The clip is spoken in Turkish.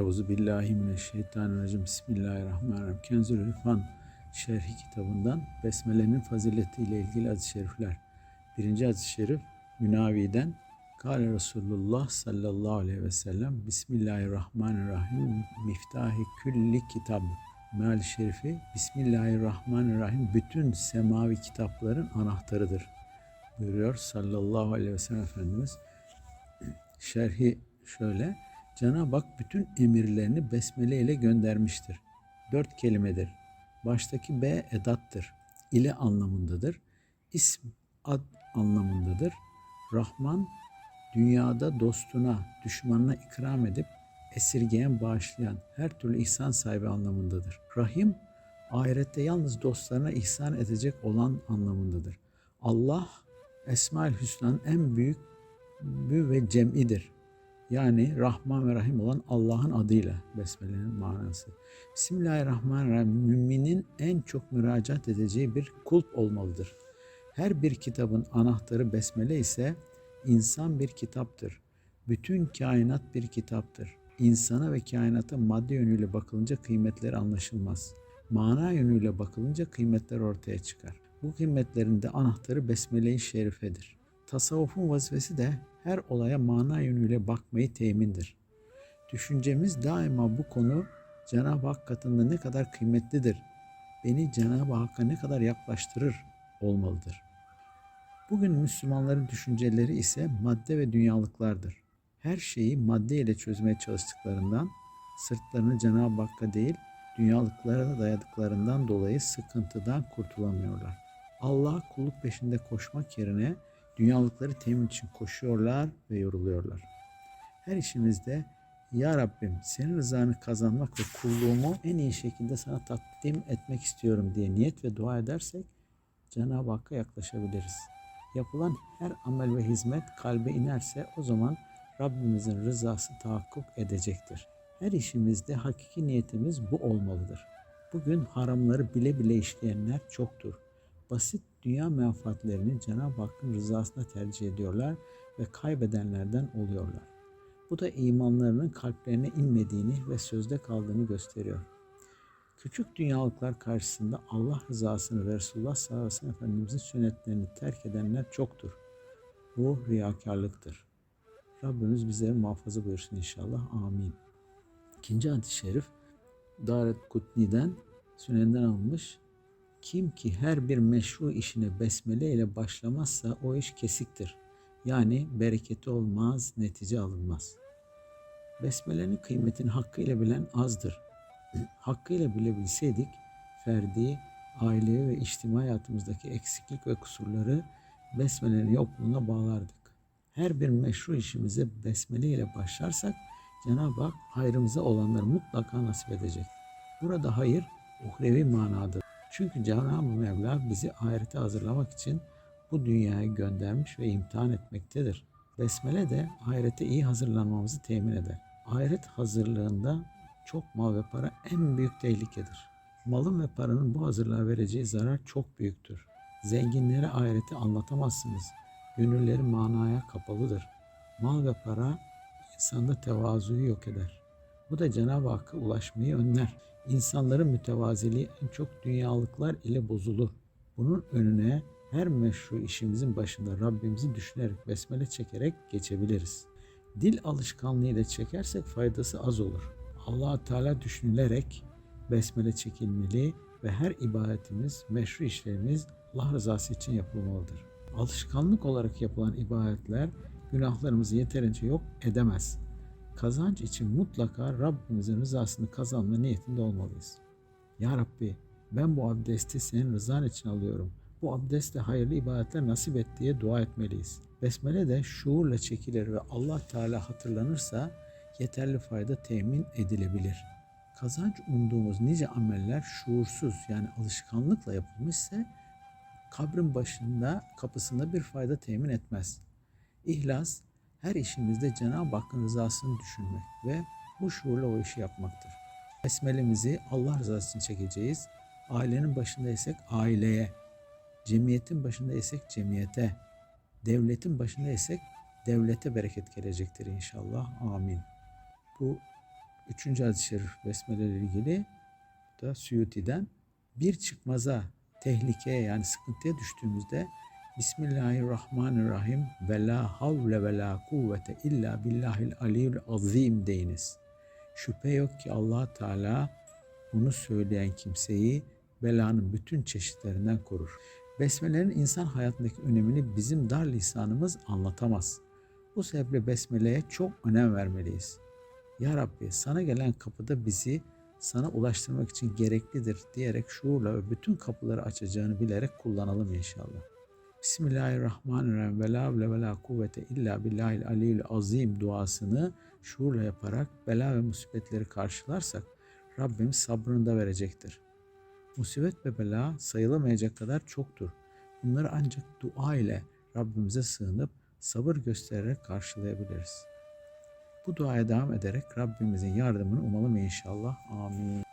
Euzu billahi mineşşeytanirracim. Bismillahirrahmanirrahim. Kenzül İrfan Şerhi kitabından Besmele'nin faziletiyle ilgili hadis-i şerifler. Birinci hadis-i şerif Münavi'den Kale Resulullah sallallahu aleyhi ve sellem Bismillahirrahmanirrahim miftahi külli kitab. Meal-i şerifi Bismillahirrahmanirrahim bütün semavi kitapların anahtarıdır. Buyuruyor sallallahu aleyhi ve sellem Efendimiz. Şerhi şöyle. Cenab-ı Hak bütün emirlerini besmele ile göndermiştir. Dört kelimedir. Baştaki B edattır. İle anlamındadır. İsm ad anlamındadır. Rahman dünyada dostuna, düşmanına ikram edip esirgeyen, bağışlayan, her türlü ihsan sahibi anlamındadır. Rahim ahirette yalnız dostlarına ihsan edecek olan anlamındadır. Allah Esma-ül Hüsna'nın en büyük ve cem'idir. Yani Rahman ve Rahim olan Allah'ın adıyla Besmele'nin manası. Bismillahirrahmanirrahim müminin en çok müracaat edeceği bir kulp olmalıdır. Her bir kitabın anahtarı Besmele ise insan bir kitaptır. Bütün kainat bir kitaptır. İnsana ve kainata madde yönüyle bakılınca kıymetleri anlaşılmaz. Mana yönüyle bakılınca kıymetler ortaya çıkar. Bu kıymetlerin de anahtarı Besmele-i Şerife'dir. Tasavvufun vazifesi de her olaya mana yönüyle bakmayı temindir. Düşüncemiz daima bu konu Cenab-ı Hak katında ne kadar kıymetlidir, beni Cenab-ı Hakk'a ne kadar yaklaştırır olmalıdır. Bugün Müslümanların düşünceleri ise madde ve dünyalıklardır. Her şeyi madde ile çözmeye çalıştıklarından, sırtlarını Cenab-ı Hakk'a değil, dünyalıklara dayadıklarından dolayı sıkıntıdan kurtulamıyorlar. Allah kulluk peşinde koşmak yerine dünyalıkları temin için koşuyorlar ve yoruluyorlar. Her işimizde Ya Rabbim senin rızanı kazanmak ve kulluğumu en iyi şekilde sana takdim etmek istiyorum diye niyet ve dua edersek Cenab-ı Hakk'a yaklaşabiliriz. Yapılan her amel ve hizmet kalbe inerse o zaman Rabbimizin rızası tahakkuk edecektir. Her işimizde hakiki niyetimiz bu olmalıdır. Bugün haramları bile bile işleyenler çoktur. Basit dünya menfaatlerini Cenab-ı Hakk'ın rızasına tercih ediyorlar ve kaybedenlerden oluyorlar. Bu da imanlarının kalplerine inmediğini ve sözde kaldığını gösteriyor. Küçük dünyalıklar karşısında Allah rızasını ve Resulullah sallallahu aleyhi ve Efendimizin sünnetlerini terk edenler çoktur. Bu riyakarlıktır. Rabbimiz bize muhafaza buyursun inşallah. Amin. İkinci hadis-i şerif Daret Kutni'den Sünen'den almış. Kim ki her bir meşru işine besmele ile başlamazsa o iş kesiktir. Yani bereketi olmaz, netice alınmaz. Besmelenin kıymetini hakkıyla bilen azdır. hakkıyla bilebilseydik ferdi, ailevi ve içtimai hayatımızdaki eksiklik ve kusurları besmelenin yokluğuna bağlardık. Her bir meşru işimize besmele ile başlarsak Cenab-ı Hak hayrımıza olanları mutlaka nasip edecek. Burada hayır uhrevi manadır. Çünkü Cenab-ı Mevla bizi ahirete hazırlamak için bu dünyaya göndermiş ve imtihan etmektedir. Besmele de ahirete iyi hazırlanmamızı temin eder. Ahiret hazırlığında çok mal ve para en büyük tehlikedir. Malın ve paranın bu hazırlığa vereceği zarar çok büyüktür. Zenginlere ahireti anlatamazsınız. Gönülleri manaya kapalıdır. Mal ve para insanda tevazuyu yok eder. Bu da Cenab-ı Hakk'a ulaşmayı önler. İnsanların mütevaziliği en çok dünyalıklar ile bozulur. Bunun önüne her meşru işimizin başında Rabbimizi düşünerek besmele çekerek geçebiliriz. Dil alışkanlığıyla çekersek faydası az olur. allah Teala düşünülerek besmele çekilmeli ve her ibadetimiz, meşru işlerimiz Allah rızası için yapılmalıdır. Alışkanlık olarak yapılan ibadetler günahlarımızı yeterince yok edemez. Kazanç için mutlaka Rabbimizin rızasını kazanma niyetinde olmalıyız. Ya Rabbi ben bu abdesti senin rızan için alıyorum. Bu abdestle hayırlı ibadetler nasip et diye dua etmeliyiz. Besmele de şuurla çekilir ve Allah Teala hatırlanırsa yeterli fayda temin edilebilir. Kazanç umduğumuz nice ameller şuursuz yani alışkanlıkla yapılmışsa kabrin başında kapısında bir fayda temin etmez. İhlas her işimizde Cenab-ı Hakk'ın rızasını düşünmek ve bu şuurla o işi yapmaktır. Besmelemizi Allah rızası için çekeceğiz. Ailenin başındaysak aileye, cemiyetin başındaysak cemiyete, devletin başındaysak devlete bereket gelecektir inşallah. Amin. Bu Üçüncü hadis-i şerif Besmele ilgili da Suyuti'den bir çıkmaza, tehlikeye yani sıkıntıya düştüğümüzde Bismillahirrahmanirrahim ve la havle ve la kuvvete illa billahil aliyyül azim deyiniz. Şüphe yok ki allah Teala bunu söyleyen kimseyi belanın bütün çeşitlerinden korur. Besmele'nin insan hayatındaki önemini bizim dar lisanımız anlatamaz. Bu sebeple Besmele'ye çok önem vermeliyiz. Ya Rabbi sana gelen kapıda bizi sana ulaştırmak için gereklidir diyerek şuurla ve bütün kapıları açacağını bilerek kullanalım inşallah. Bismillahirrahmanirrahim ve la ve la kuvvete illa billahil aliyyül azim duasını şuurla yaparak bela ve musibetleri karşılarsak Rabbimiz sabrını da verecektir. Musibet ve bela sayılamayacak kadar çoktur. Bunları ancak dua ile Rabbimize sığınıp sabır göstererek karşılayabiliriz. Bu duaya devam ederek Rabbimizin yardımını umalım inşallah. Amin.